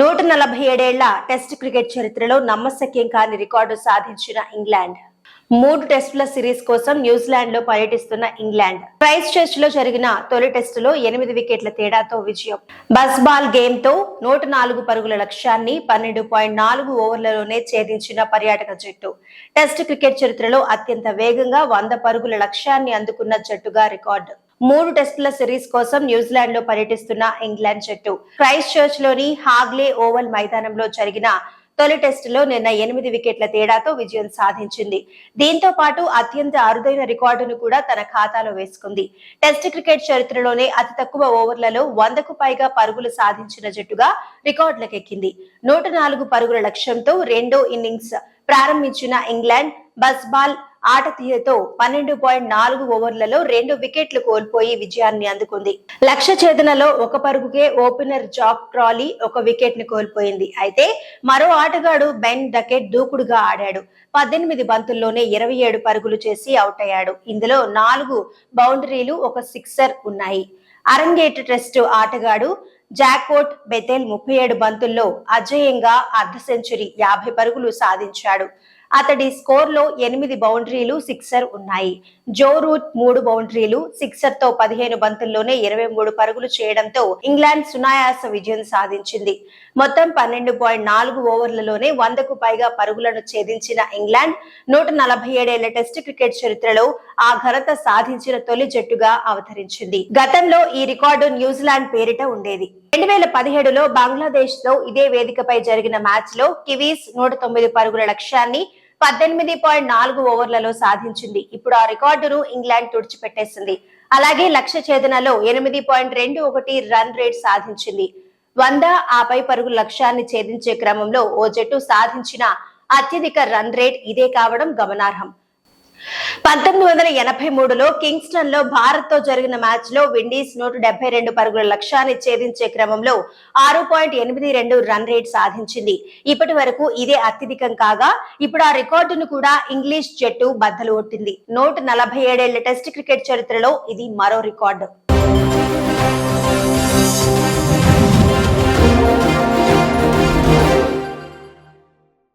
నూట నలభై ఏడేళ్ళ టెస్ట్ క్రికెట్ చరిత్రలో నమ్మశక్యం కాని రికార్డు సాధించిన ఇంగ్లాండ్. మూడు టెస్టుల సిరీస్ కోసం న్యూజిలాండ్లో పర్యటిస్తున్న ఇంగ్లాండ్. క్రైస్ట్ చర్చ్లో జరిగిన తొలి టెస్టులో ఎనిమిది వికెట్ల తేడాతో విజయం. బస్ బాల్ గేమ్తో నూట నాలుగు పరుగుల లక్ష్యాన్ని పన్నెండు పాయింట్ నాలుగు ఓవర్లలోనే ఛేదించిన పర్యాటక జట్టు. టెస్ట్ క్రికెట్ చరిత్రలో అత్యంత వేగంగా వంద పరుగుల లక్ష్యాన్ని అందుకున్న జట్టుగా రికార్డు. మూడు టెస్టుల సిరీస్ కోసం న్యూజిలాండ్లో పర్యటిస్తున్న ఇంగ్లాండ్ జట్టు. క్రైస్ట్ చర్చ్లోని హాగ్లే ఓవల్ మైదానంలో జరిగిన తొలి టెస్టులో నిన్న ఎనిమిది వికెట్ల తేడాతో విజయం సాధించింది. దీంతో పాటు అత్యంత అరుదైన రికార్డును కూడా తన ఖాతాలో వేసుకుంది. టెస్ట్ క్రికెట్ చరిత్రలోనే అతి తక్కువ ఓవర్లలో వందకు పైగా పరుగులు సాధించిన జట్టుగా రికార్డులకెక్కింది. నూట నాలుగు పరుగుల లక్ష్యంతో రెండో ఇన్నింగ్స్ ప్రారంభించిన ఇంగ్లాండ్ బస్బాల్ ఆట తీరుతో పన్నెండు పాయింట్ నాలుగు ఓవర్లలో రెండు వికెట్లు కోల్పోయి విజయాన్ని అందుకుంది. లక్ష్య ఛేదనలో ఒక పరుగుకే ఓపెనర్ జాక్ ట్రాలీ ఒక వికెట్ని కోల్పోయింది. అయితే మరో ఆటగాడు బెన్ డకెట్ దూకుడుగా ఆడాడు. పద్దెనిమిది బంతుల్లోనే ఇరవై ఏడు పరుగులు చేసి అవుట్ అయ్యాడు. ఇందులో నాలుగు బౌండరీలు ఒక సిక్సర్ ఉన్నాయి. అరంగేట్ టెస్ట్ ఆటగాడు జాకోట్ బెతెల్ ముప్పై ఏడు బంతుల్లో అజేయంగా అర్ధ సెంచరీ యాభై పరుగులు సాధించాడు. అతడి స్కోర్లో ఎనిమిది బౌండరీలు సిక్సర్ ఉన్నాయి. జో రూట్ మూడు బౌండరీలు సిక్సర్తో పదిహేను బంతుల్లోనే ఇరవై మూడు పరుగులు చేయడంతో ఇంగ్లాండ్ సునాయాస విజయం సాధించింది. మొత్తం పన్నెండు పాయింట్ నాలుగు ఓవర్లలోనే వందకు పైగా పరుగులను ఛేదించిన ఇంగ్లాండ్ నూట నలభై ఏడేళ్ళ టెస్ట్ క్రికెట్ చరిత్రలో ఆ ఘనత సాధించిన తొలి జట్టుగా అవతరించింది. గతంలో ఈ రికార్డు న్యూజిలాండ్ పేరిట ఉండేది. రెండు వేల పదిహేడులో బంగ్లాదేశ్తో ఇదే వేదికపై జరిగిన మ్యాచ్లో కివీస్ నూట తొమ్మిది పరుగుల లక్ష్యాన్ని పద్దెనిమిది పాయింట్ నాలుగు ఓవర్లలో సాధించింది. ఇప్పుడు ఆ రికార్డును ఇంగ్లాండ్ తుడిచిపెట్టేసింది. అలాగే లక్ష్య ఛేదనలో ఎనిమిది పాయింట్ రెండు ఒకటి రన్ రేట్ సాధించింది. వంద ఆపై పరుగు లక్ష్యాన్ని ఛేదించే క్రమంలో ఓ జట్టు సాధించిన అత్యధిక రన్ రేట్ ఇదే కావడం గమనార్హం. పంతొమ్మిది వందల ఎనభై మూడులో కింగ్స్టన్లో భారత్తో జరిగిన మ్యాచ్లో విండీస్ నూట డెబ్బై రెండు పరుగుల లక్ష్యాన్ని ఛేదించే క్రమంలో ఆరు పాయింట్ ఎనిమిది రెండు రన్ రేట్ సాధించింది. ఇప్పటి వరకు ఇదే అత్యధికం కాగా ఇప్పుడు ఆ రికార్డును కూడా ఇంగ్లీష్ జట్టు బద్దలు కొట్టింది. నూట నలభై ఏడేళ్ళ టెస్ట్ క్రికెట్ చరిత్రలో ఇది మరో రికార్డు.